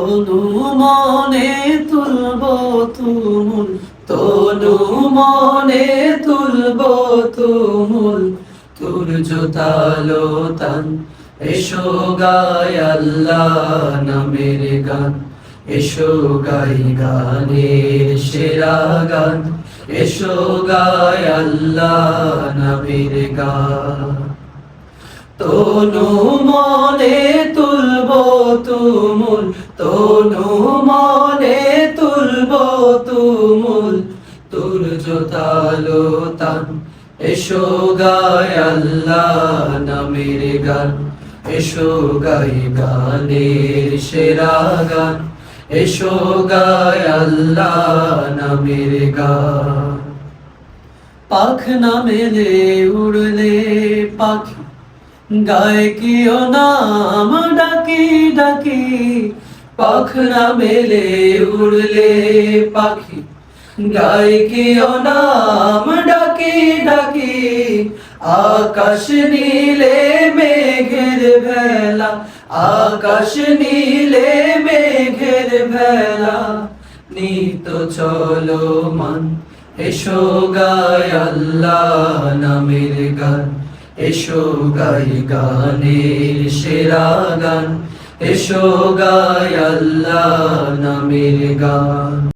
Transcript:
তনু মনে তুলব তুমুল, তনু মনে তুলব তুমুল। তোর জোতালো তান এসো গায় আল্লাহ নামের গান, এসো গাই গানের সেরা গান, এসো গায় আল্লাহ নামের গান। তনু মনে তুলব তুমুল, তনু মনে তুলব তুমুল। তুর জোতালো তান এসো গায় আল্লাহ নামের গান। এসো গাই গানের সেরা গান। এসো গায় আল্লাহ নামের গান। পাখ না মেলে উড়লে পাখি, গায়ে কিও নাম ডাকি ডাকি, পাখ না মেলে উড়লে পাখি। গায়ে কিও নাম ডাকি ডাকি, আকাশ নীলে মেঘের ভেলা, আকাশ নীলে মেঘের ভেলা। নিত চলো মান, এসো গায় আল্লাহ নামের গান, এসো গাই গানের সেরা গান। এসো গায় আল্লাহ নামের গান।